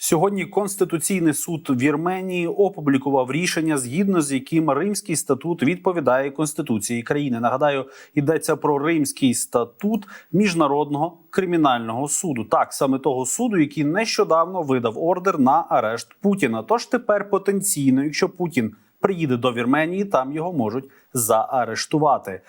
Сьогодні Конституційний суд Вірменії опублікував рішення, згідно з яким Римський статут відповідає Конституції країни. Нагадаю, йдеться про Римський статут міжнародного кримінального суду. Так саме того суду, який нещодавно видав ордер на арешт Путіна. Тож тепер потенційно, якщо Путін приїде до Вірменії, там його можуть заарештувати.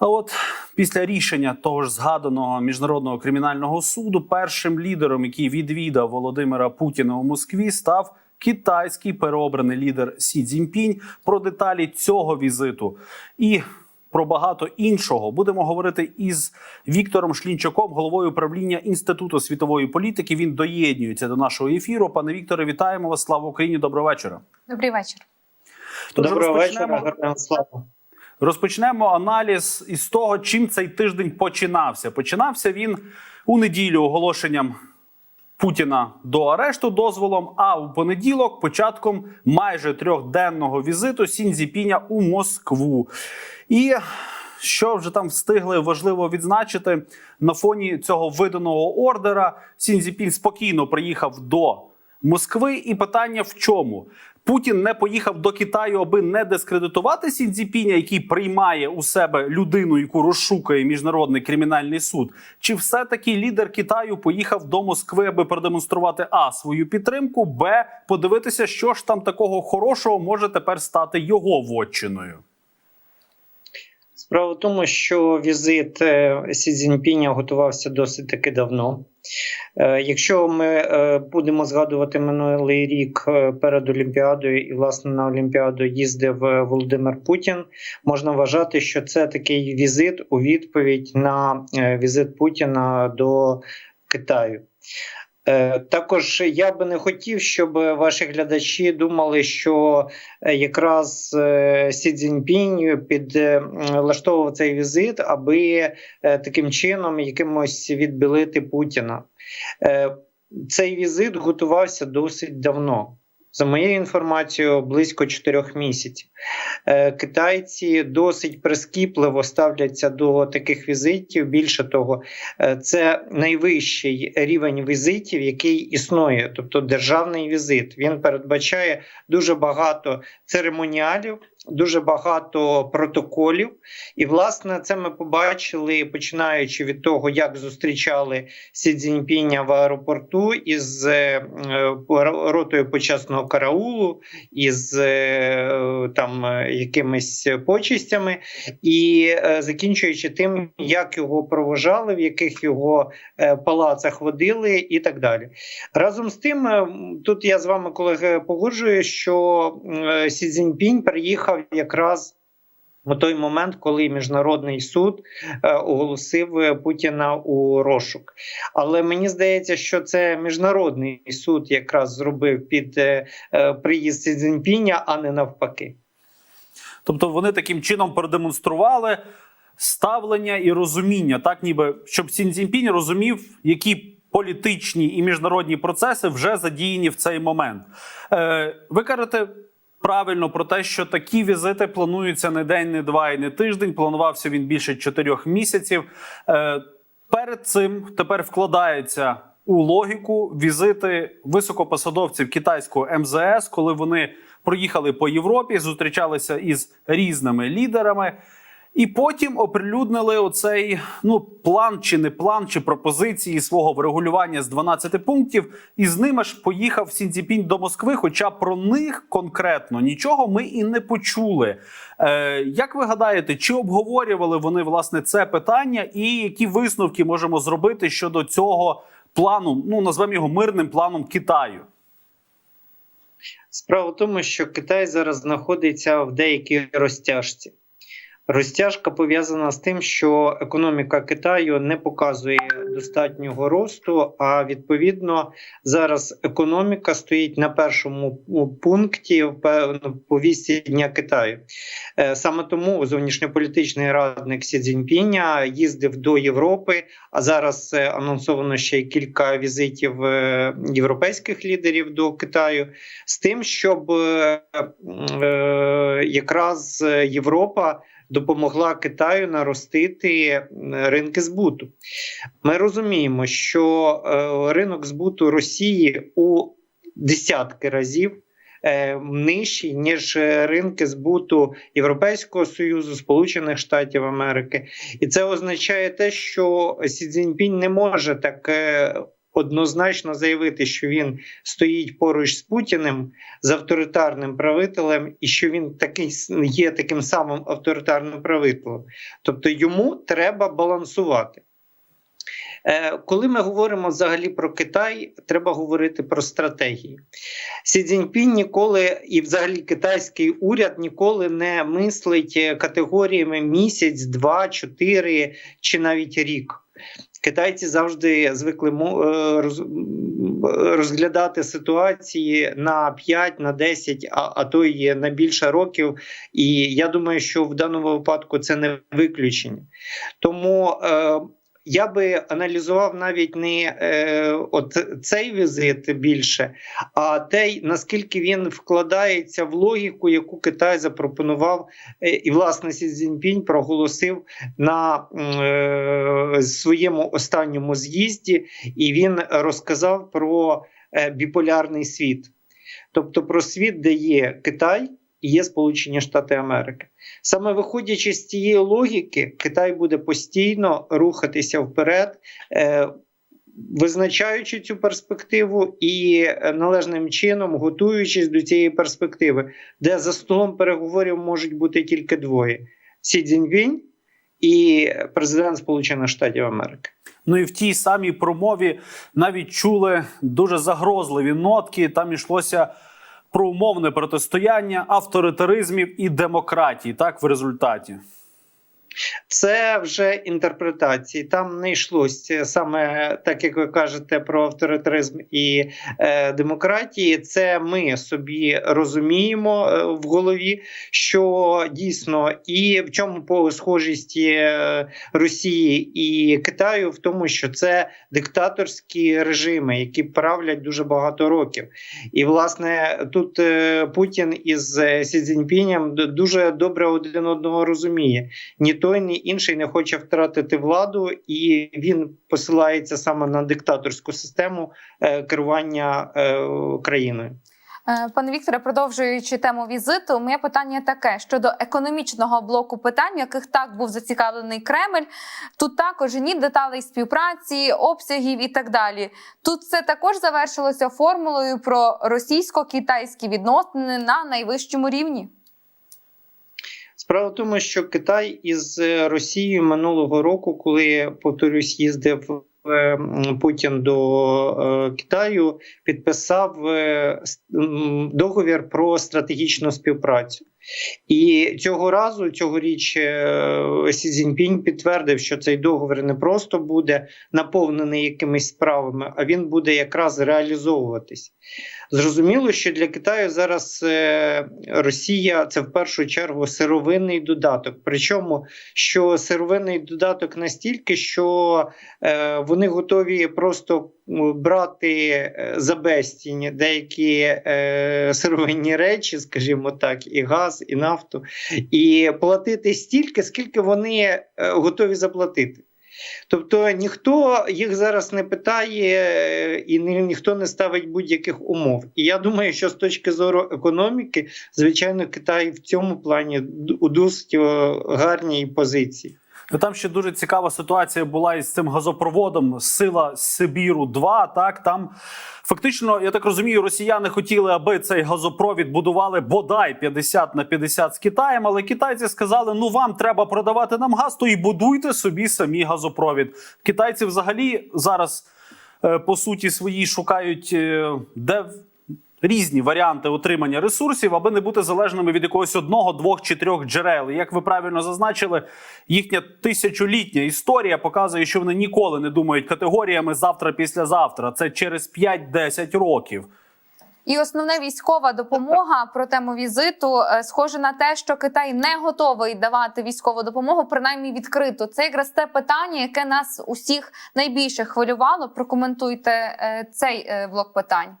А от після рішення того ж згаданого міжнародного кримінального суду, першим лідером, який відвідав Володимира Путіна у Москві, став китайський переобраний лідер Сі Цзіньпінь. Про деталі цього візиту і про багато іншого будемо говорити із Віктором Шлінчаком, головою управління інституту світової політики. Він доєднюється до нашого ефіру. Пане Вікторе, вітаємо вас! Слава Україні! Доброго вечора! Добрий вечір. Доброго вечора, героям слава. Розпочнемо аналіз із того, чим цей тиждень починався. Починався він у неділю оголошенням Путіна до арешту дозволом. А у понеділок початком майже трьохденного візиту Сінзіпіня у Москву. І що вже там встигли важливо відзначити на фоні цього виданого ордера. Сінзіпін спокійно приїхав до Москви. І питання в чому? Путін не поїхав до Китаю, аби не дискредитувати Сінзіпіня, який приймає у себе людину, яку розшукує міжнародний кримінальний суд. Чи все-таки лідер Китаю поїхав до Москви, аби продемонструвати а свою підтримку, б подивитися, що ж там такого хорошого може тепер стати його вотчиною? Справа в тому, що візит е, Сі Цзіньпіня готувався досить таки давно. Е, Якщо ми е, будемо згадувати минулий рік перед Олімпіадою, і власне на Олімпіаду їздив Володимир Путін, можна вважати, що це такий візит у відповідь на візит Путіна до Китаю. Е, Також я би не хотів, щоб ваші глядачі думали, що е, якраз е, Сі Цзіньпінь підлаштовував цей візит, аби таким чином якимось відбілити Путіна. Цей візит готувався досить давно. За моєю інформацією, близько чотирьох місяців. Е, Китайці досить прискіпливо ставляться до таких візитів. Більше того, Е, це найвищий рівень візитів, який існує, тобто державний візит. Він передбачає дуже багато церемоніалів, дуже багато протоколів. І, власне, це ми побачили, починаючи від того, як зустрічали Сі Цзіньпіня в аеропорту із е, е, ротою почесного караулу, із е, там якимись почистями, і закінчуючи тим, як його провожали, в яких його палацах водили, і так далі. Разом з тим, тут я з вами, колеги, погоджую, що Сі Цзіньпінь приїхав якраз. У той момент, коли міжнародний суд е, оголосив е, Путіна у розшук, але мені здається, що це міжнародний суд якраз зробив під е, приїзд Цзіньпіня, а не навпаки. Тобто вони таким чином продемонстрували ставлення і розуміння, так ніби щоб Сін Цзіньпінь розумів, які політичні і міжнародні процеси вже задіяні в цей момент. Ви кажете. Правильно про те, що такі візити плануються не день, не два і не тиждень. Планувався він більше чотирьох місяців. Е, перед цим тепер вкладається у логіку візити високопосадовців китайського МЗС, коли вони проїхали по Європі, зустрічалися із різними лідерами. І потім оприлюднили оцей ну план чи не план, чи пропозиції свого врегулювання з 12 пунктів. І з ними ж поїхав Сінціпінь до Москви. Хоча про них конкретно нічого ми і не почули. Е, як ви гадаєте, чи обговорювали вони власне це питання, і які висновки можемо зробити щодо цього плану? Ну назвемо його мирним планом Китаю. Справа в тому, що Китай зараз знаходиться в деякій розтяжці. Розтяжка пов'язана з тим, що економіка Китаю не показує достатнього росту. А відповідно зараз економіка стоїть на першому пункті в повісті дня Китаю. Е, Саме тому зовнішньополітичний радник Сі Цзіньпіня їздив до Європи. А зараз е, анонсовано ще кілька візитів е, європейських лідерів до Китаю з тим, щоб якраз Європа допомогла Китаю наростити ринки збуту. Ми розуміємо, що е, ринок збуту Росії у десятки разів. е, Нижчі, ніж ринки збуту Європейського Союзу, Сполучених Штатів Америки, і це означає те, що Сі Цзіньпінь не може так е, однозначно заявити, що він стоїть поруч з Путіним з авторитарним правителем, і що він такий є таким самим авторитарним правителем. Тобто йому треба балансувати. Е, Коли ми говоримо взагалі про Китай, треба говорити про стратегії. Сі Цзіньпінь ніколи і взагалі китайський уряд ніколи не мислить е, категоріями місяць, два, чотири чи навіть рік. Китайці завжди звикли е, розглядати ситуації на 5, на 10, а, а то є на більше років. І я думаю, що в даному випадку це не виключення. Тому е, я би аналізував навіть не е, от цей візит більше, а те, наскільки він вкладається в логіку, яку Китай запропонував, е, і власне Сі Цзіньпінь проголосив на е, своєму останньому з'їзді, і він розказав про е, біполярний світ, тобто про світ, де є Китай є Сполучені Штати Америки. Саме виходячи з цієї логіки, Китай буде постійно рухатися вперед. Е, Визначаючи цю перспективу і е, належним чином готуючись до цієї перспективи, де за столом переговорів можуть бути тільки двоє: Сі Цзіньпінь і президент Сполучених Штатів Америки. Ну і в тій самій промові навіть чули дуже загрозливі нотки. Там йшлося про умовне протистояння авторитаризмів і демократії. Так в результаті. Це вже інтерпретації. Там не йшлося саме так, як ви кажете, про авторитаризм і е, демократії. Це ми собі розуміємо е, в голові, що дійсно і в чому схожість е, Росії і Китаю, в тому, що це диктаторські режими, які правлять дуже багато років. І власне тут е, Путін із е, Сі Цзіньпінем дуже добре один одного розуміє ні той, ні інший не хоче втратити владу, і він посилається саме на диктаторську систему е, керування е, країною. Е, Пане Вікторе, продовжуючи тему візиту, моє питання таке щодо економічного блоку питань, яких так був зацікавлений Кремль. Тут також ні деталей співпраці, обсягів і так далі. Тут це також завершилося формулою про російсько-китайські відносини на найвищому рівні. Справа в тому, що Китай із е, Росією минулого року, коли повторюсь, їздив е, Путін до е, Китаю, підписав договір про стратегічну співпрацю. І цього разу, цьогоріч, е, Сі Цзіньпінь підтвердив, що цей договір не просто буде наповнений якимись справами, а він буде якраз реалізовуватись. Зрозуміло, що для Китаю зараз е, Росія це в першу чергу сировинний додаток. Причому що сировинний додаток настільки, що е, вони готові просто брати за безцінь деякі сировинні речі, скажімо так, і газ, і нафту, і платити стільки, скільки вони е, готові заплатити. Тобто ніхто їх зараз не питає е, і ні, ніхто не ставить будь-яких умов. І я думаю, що з точки зору економіки, звичайно, Китай в цьому плані у досить гарній позиції. Ну, Там ще дуже цікава ситуація була із цим газопроводом Сила Сибіру 2 Так там фактично, я так розумію, росіяни хотіли, аби цей газопровід будували бодай 50 на 50 з Китаєм. Але китайці сказали: ну вам треба продавати нам газ, то і будуйте собі самі газопровід. Китайці взагалі зараз е, по суті своїй шукають е, де. Різні варіанти отримання ресурсів, аби не бути залежними від якогось одного, двох чи трьох джерел. І Як ви правильно зазначили, їхня тисячолітня історія показує, що вони ніколи не думають категоріями завтра, післязавтра. Це через 5-10 років. І основна військова допомога про тему візиту е, схоже на те, що Китай не готовий давати військову допомогу, принаймні відкрито. Це якраз те питання, яке нас усіх найбільше хвилювало. Прокоментуйте е, цей е, блок питань.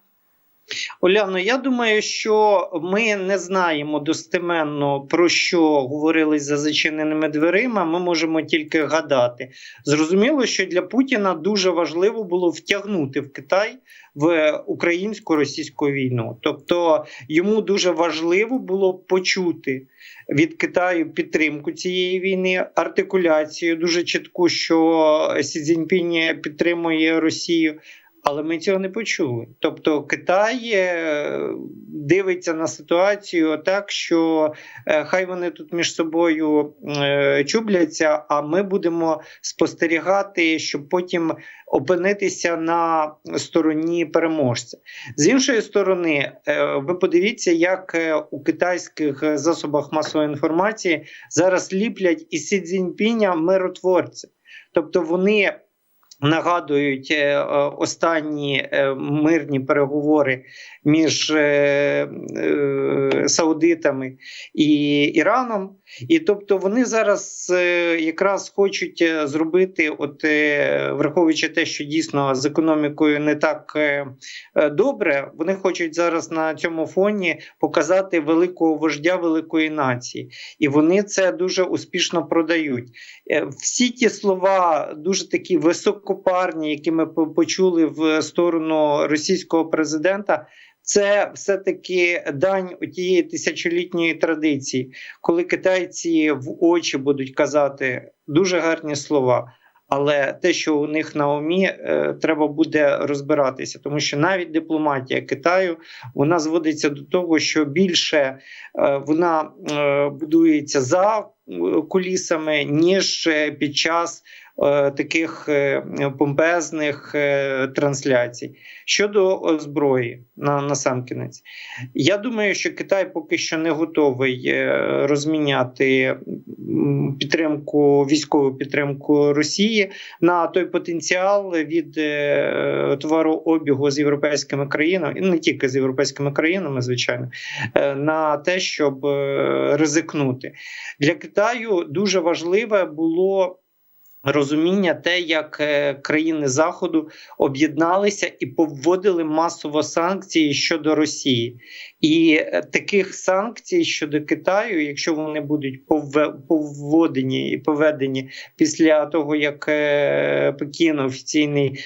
Оляно, я думаю, що ми не знаємо достеменно про що говорили за зачиненими дверима. Ми можемо тільки гадати. Зрозуміло, що для Путіна дуже важливо було втягнути в Китай в українсько-російську війну. Тобто йому дуже важливо було почути від Китаю підтримку цієї війни, артикуляцію дуже чітку, що Сі Цзіньпінь підтримує Росію. Але ми цього не почули. Тобто Китай е, дивиться на ситуацію так, що е, хай вони тут між собою е, чубляться, а ми будемо спостерігати, щоб потім опинитися на стороні переможця. З іншої сторони, ви подивіться, як у китайських засобах масової інформації зараз ліплять із Сі Цзіньпіня миротворця. Тобто вони нагадують е, останні е, мирні переговори між е, Саудитами і Іраном. І тобто вони зараз якраз хочуть зробити, от враховуючи те, що дійсно з економікою не так добре, вони хочуть зараз на цьому фоні показати великого вождя великої нації, і вони це дуже успішно продають. Всі ті слова дуже такі високопарні, які ми почули в сторону російського президента. Це все-таки дань тієї тисячолітньої традиції, коли китайці в очі будуть казати дуже гарні слова. Але те, що у них на умі, е, треба буде розбиратися, тому що навіть дипломатія Китаю вона зводиться до того, що більше е, вона е, будується за кулісами, ніж е, під час е, таких е, помпезних трансляцій. Щодо зброї, на, на сам кінець, я думаю, що Китай поки що не готовий розміняти підтримку, військову підтримку Росії на той потенціал від товарообігу з європейськими країнами, і не тільки з європейськими країнами, звичайно, на те, щоб ризикнути. Для Китаю дуже важливе було. Розуміння те, як е, країни Заходу об'єдналися і повводили масово санкції щодо Росії, і е, таких санкцій щодо Китаю, якщо вони будуть повводені і поведені після того, як е, Пекін офіційний,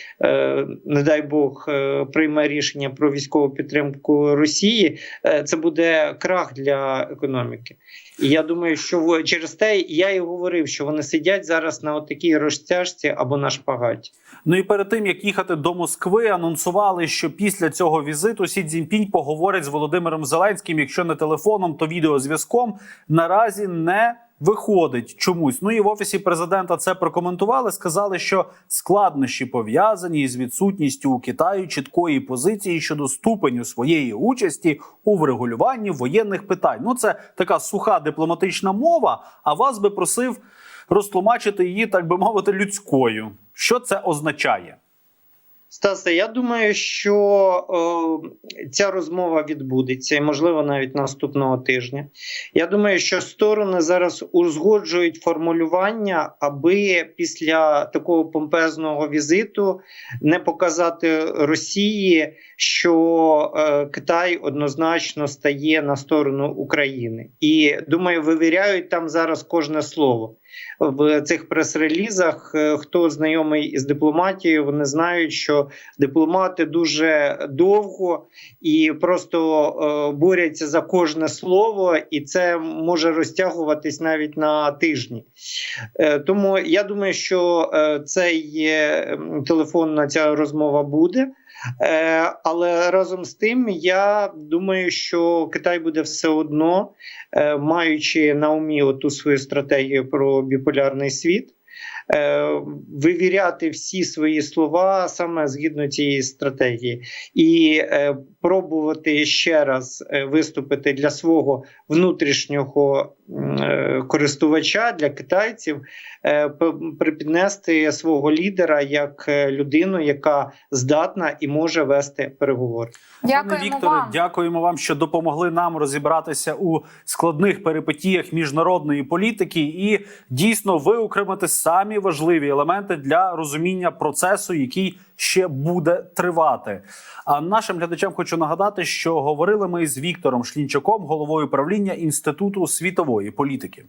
не дай Бог, прийме рішення про військову підтримку Росії, це буде крах для економіки. І я думаю, що через те я і говорив, що вони сидять зараз на такій розтяжці або на шпагаті. Ну і перед тим як їхати до Москви, анонсували, що після цього візиту Сі Цзіньпінь поговорить з Володимиром Зеленським, якщо не телефоном, то відеозв'язком. Наразі не виходить чомусь. Ну і в офісі президента це прокоментували. Сказали, що складнощі пов'язані з відсутністю у Китаю чіткої позиції щодо ступеню своєї участі у врегулюванні воєнних питань. Ну це така суха дипломатична мова. А вас би просив розтлумачити її, так би мовити, людською. Що це означає? Стасе, я думаю, що е, ця розмова відбудеться, і можливо навіть наступного тижня. Я думаю, що сторони зараз узгоджують формулювання, аби після такого помпезного візиту не показати Росії, що е, Китай однозначно стає на сторону України. І думаю, вивіряють там зараз кожне слово. В цих прес-релізах, е, хто знайомий із дипломатією, вони знають, що дипломати дуже довго і просто е, борються за кожне слово, і це може розтягуватись навіть на тижні. Е, тому я думаю, що цей телефонна ця розмова буде. Е, Але разом з тим, я думаю, що Китай буде все одно, е, маючи на умі ту свою стратегію про біполярний світ, вивіряти всі свої слова саме згідно цієї стратегії, і е, пробувати ще раз е, виступити для свого внутрішнього е, користувача для китайців, е, припіднести свого лідера як е, людину, яка здатна і може вести переговори. Дякуємо Вікторе, вам. дякуємо вам, що допомогли нам розібратися у складних перипетіях міжнародної політики і дійсно виокремити самі самі важливі елементи для розуміння процесу, який ще буде тривати. А нашим глядачам хочу нагадати, що говорили ми з Віктором Шлінчаком, головою правління інституту світової політики.